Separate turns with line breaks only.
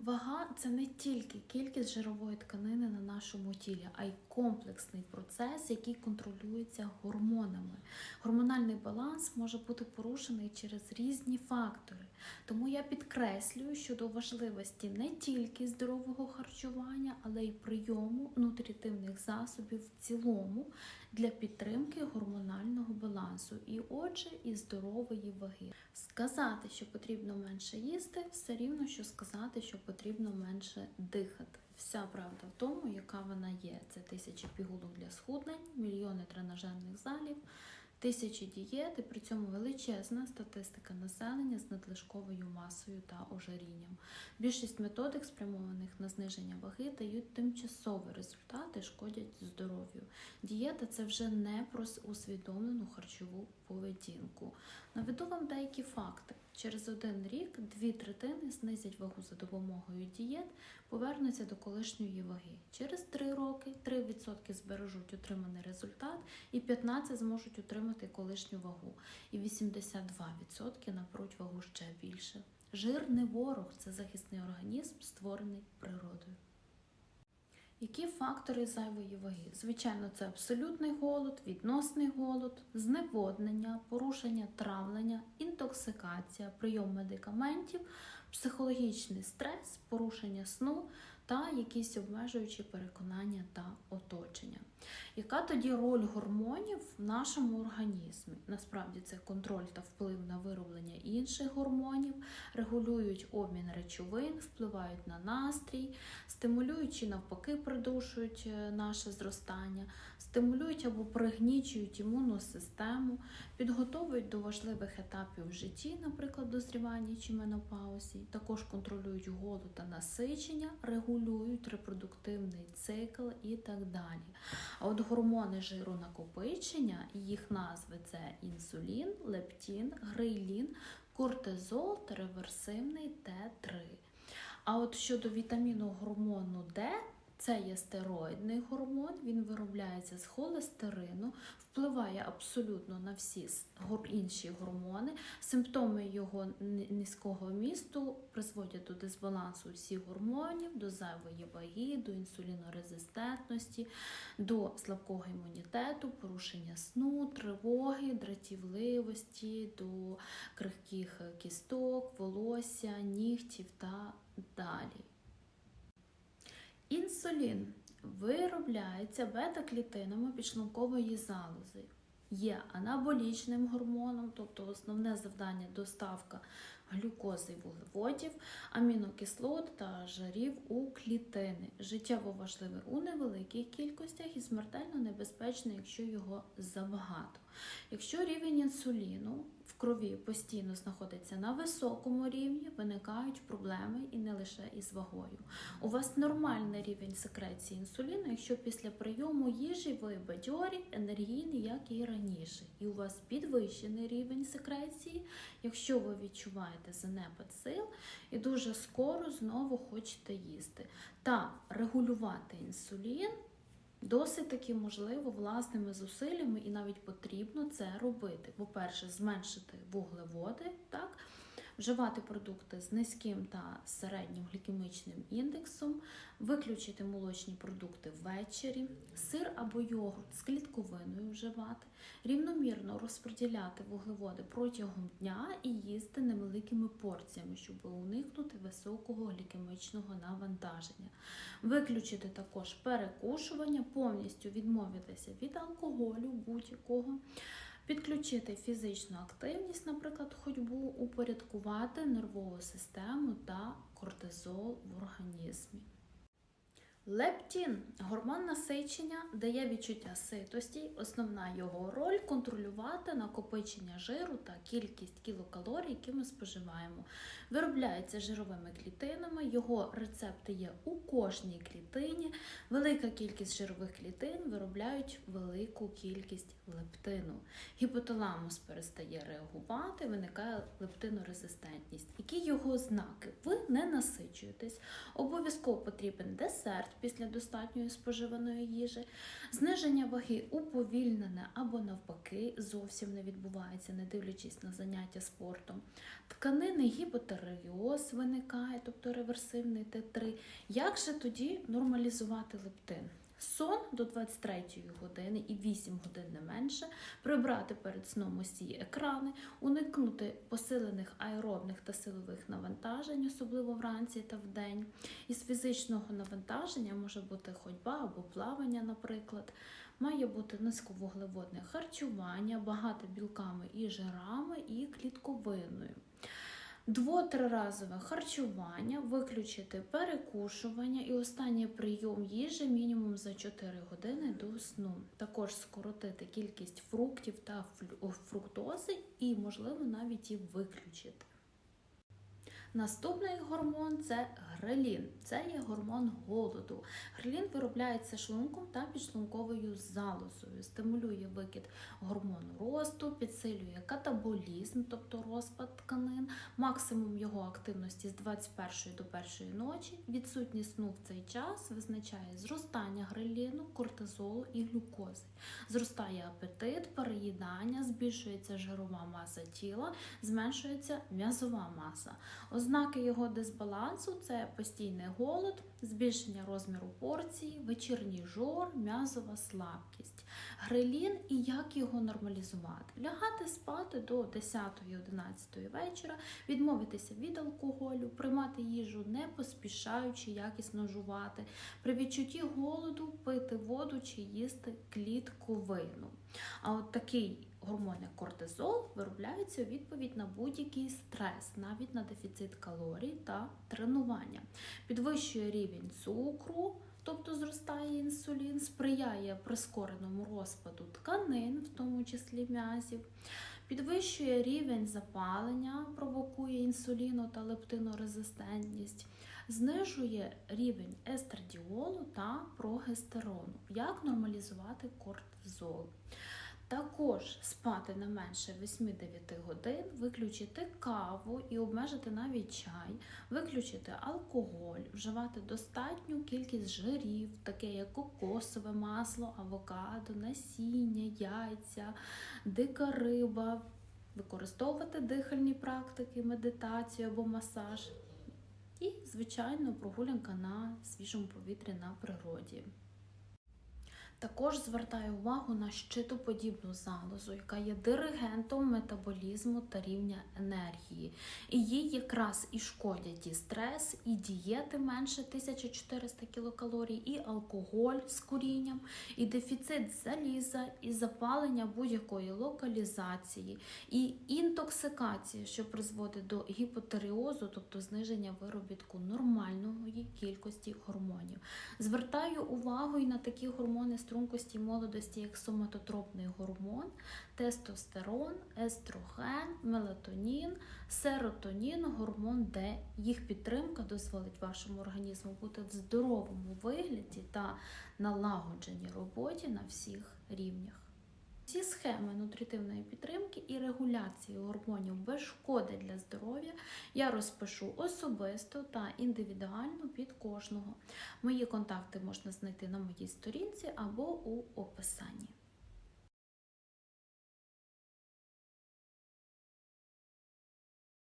Вага це не тільки кількість жирової тканини на нашому тілі, а й комплексний процес, який контролюється гормонами. Гормональний баланс може бути порушений через різні фактори. Тому я підкреслюю щодо важливості не тільки здорового харчування, але й прийому нутрітивних засобів в цілому для підтримки гормонального балансу і, отже, і здорової ваги. Сказати, що потрібно менше їсти, все рівно, що сказати, що потрібно менше дихати. Вся правда в тому, яка вона є. Це тисячі пігулок для схуднень, мільйони тренажерних залів, тисячі дієт і при цьому величезна статистика населення з надлишковою масою та ожирінням. Більшість методик, спрямованих на зниження ваги, дають тимчасові результати, шкодять здоров'ю. Дієта це вже не про усвідомлену харчову поведінку. Наведу вам деякі факти. Через один рік дві третини знизять вагу за допомогою дієт, повернуться до колишньої ваги. Через три роки 3% збережуть отриманий результат і 15% зможуть отримати колишню вагу. І 82% напруть вагу ще більше. Жир не ворог, це захисний організм, створений природою. Які фактори зайвої ваги? Звичайно, це абсолютний голод, відносний голод, зневоднення, порушення травлення, інтоксикація, прийом медикаментів, психологічний стрес, порушення сну та якісь обмежуючі переконання та оточення. Яка тоді роль гормонів в нашому організмі? Насправді це контроль та вплив на вироблення інших гормонів, регулюють обмін речовин, впливають на настрій, стимулюють чи навпаки придушують е, наше зростання, стимулюють або пригнічують імунну систему, підготовують до важливих етапів в житті, наприклад, дозрівання чи менопаузі, також контролюють голод та насичення, регулюють репродуктивний цикл і так далі. А от гормони жиру накопичення, їх назви це інсулін, лептін, грейлін, кортизол та реверсивний Т3. А от щодо вітаміну гормону Д, це є стероїдний гормон, він виробляється з холестерину, впливає абсолютно на всі інші гормони. Симптоми його низького вмісту призводять до дисбалансу всіх гормонів, до зайвої ваги, до інсулінорезистентності, до слабкого імунітету, порушення сну, тривоги, дратівливості, до крихких кісток, волосся, нігтів та далі. Інсулін виробляється бета-клітинами підшлункової залози. Є анаболічним гормоном, тобто основне завдання доставка глюкози і вуглеводів, амінокислот та жирів у клітини. Життєво важливий у невеликих кількостях і смертельно небезпечний, якщо його забагато. Якщо рівень інсуліну в крові постійно знаходиться на високому рівні, виникають проблеми і не лише із вагою. У вас нормальний рівень секреції інсуліну, якщо після прийому їжі ви бадьорі, енергійні, як і раніше. І у вас підвищений рівень секреції, якщо ви відчуваєте занепад сил і дуже скоро знову хочете їсти. Та регулювати інсулін Досить таки можливо власними зусиллями і навіть потрібно це робити. По-перше, зменшити вуглеводи, так? Вживати продукти з низьким та середнім глікемічним індексом, виключити молочні продукти ввечері, сир або йогурт з клітковиною вживати, рівномірно розподіляти вуглеводи протягом дня і їсти невеликими порціями, щоб уникнути високого глікемічного навантаження. Виключити також перекушування, повністю відмовитися від алкоголю будь-якого, підключити фізичну активність, наприклад, ходьбу, упорядкувати нервову систему та кортизол в організмі. Лептін гормон насичення дає відчуття ситості. Основна його роль контролювати накопичення жиру та кількість кілокалорій, які ми споживаємо. Виробляється жировими клітинами, його рецепти є у кожній клітині. Велика кількість жирових клітин виробляють велику кількість лептину. Гіпоталамус перестає реагувати, виникає лептинорезистентність. Які його ознаки? Ви не насичуєтесь, обов'язково потрібен десерт після достатньої споживаної їжі. Зниження ваги уповільнене або навпаки зовсім не відбувається, не дивлячись на заняття спортом. Тканини гіпотереоз виникає, тобто реверсивний Т3. Як же тоді нормалізувати лептин? Сон до 23 години і 8 годин не менше, прибрати перед сном усі екрани, уникнути посилених аеробних та силових навантажень, особливо вранці та вдень. Із фізичного навантаження може бути ходьба або плавання, наприклад. Має бути низьковуглеводне харчування, багато білками і жирами, і клітковиною. Дво-триразове харчування, виключити перекушування і останній прийом їжі мінімум за 4 години до сну. Також скоротити кількість фруктів та фруктози і, можливо, навіть її виключити. Наступний гормон це грелін. Це є гормон голоду. Грелін виробляється шлунком та підшлунковою залозою, стимулює викид гормону росту, підсилює катаболізм, тобто розпад тканин, максимум його активності з 21 до 1 ночі. Відсутність сну в цей час визначає зростання греліну, кортизолу і глюкози. Зростає апетит, переїдання, збільшується жирова маса тіла, зменшується м'язова маса. Ознаки його дисбалансу це постійний голод, збільшення розміру порції, вечірній жор, м'язова слабкість. Грелін і як його нормалізувати? Лягати спати до 10-11 вечора, відмовитися від алкоголю, приймати їжу не поспішаючи якісно жувати, при відчутті голоду пити воду чи їсти клітковину. А от такий гормон, як кортизол, виробляється у відповідь на будь-який стрес, навіть на дефіцит калорій та тренування. Підвищує рівень цукру, тобто зростає інсулін, сприяє прискореному розпаду тканин, в тому числі м'язів. Підвищує рівень запалення, провокує інсуліну та лептинорезистентність, знижує рівень естрадіолу та прогестерону. Як нормалізувати кортизол? Також спати не менше 8-9 годин, виключити каву і обмежити навіть чай, виключити алкоголь, вживати достатню кількість жирів, таке як кокосове масло, авокадо, насіння, яйця, дика риба, використовувати дихальні практики, медитацію або масаж. І, звичайно, прогулянка на свіжому повітрі на природі. Також звертаю увагу на щитоподібну залозу, яка є диригентом метаболізму та рівня енергії. І їй якраз і шкодять і стрес, і дієти менше 1400 кілокалорій, і алкоголь з курінням, і дефіцит заліза, і запалення будь-якої локалізації, і інтоксикація, що призводить до гіпотереозу, тобто зниження виробітку нормальної кількості гормонів. Звертаю увагу і на такі гормони стрункості молодості, як соматотропний гормон, тестостерон, естроген, мелатонін, серотонін, гормон Д. Їх підтримка дозволить вашому організму бути в здоровому вигляді та налагодженій роботі на всіх рівнях. Ці схеми нутритивної підтримки і регуляції гормонів без шкоди для здоров'я я розпишу особисто та індивідуально під кожного. Мої контакти можна знайти на моїй сторінці або у описанні.